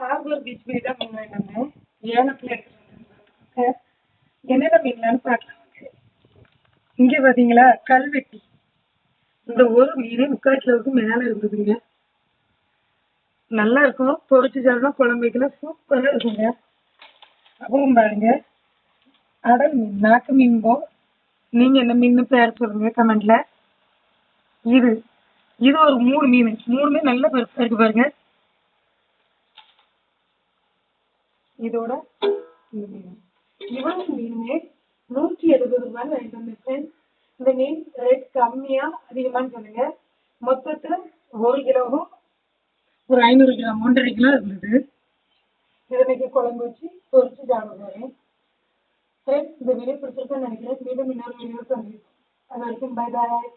Harbour beach போய் தான் மீன் வாங்கிட்டு வந்தேன் ஏலத்தில் எடுத்துட்டு என்னென்ன மீன்லான்னு பார்க்கலாம் இங்கே பார்த்தீங்களா கல்வெட்டி. இந்த ஒரு மீன் முக்கால் கிலோவுக்கு மேலே இருந்ததுங்க. நல்லா இருக்கும். பொறிச்சு சாப்பிடலாம் குழம்பு வைக்கலாம். சூப்பராக இருக்குங்க. அப்புறம் பாருங்க. அடல் மீன் நாக்கு மீன் போ. நீங்கள் என்ன மீன் பேர் சொல்லுங்க கமெண்ட்ல. இது. இது ஒரு மூணு மீன். மூணுமே நல்ல பெருசாக இருக்கு பாருங்க. இதோட இந்த மீன் இவ்வளவு மீனுமே நூற்றி எழுபது ரூபாய் வாங்கிட்டு இந்த மீன் ரேட் கம்மியா அதிகமான்னு சொல்லுங்க. மொத்தத்துல ஒரு கிலோவும் ஒரு ஐநூறு கிராம் ஒன்றரை கிலோ இருந்தது. இதனைக்கு குழம்பு வச்சு பொறிச்சு சாப்பிட போறேன். ஃப்ரெண்ட்ஸ் இந்த வீடியோ பிடிச்சிருக்கேன்னு நினைக்கிறேன். மீண்டும் இன்னொரு வீடியோ சந்திப்போம். அது வரைக்கும் பை பாய்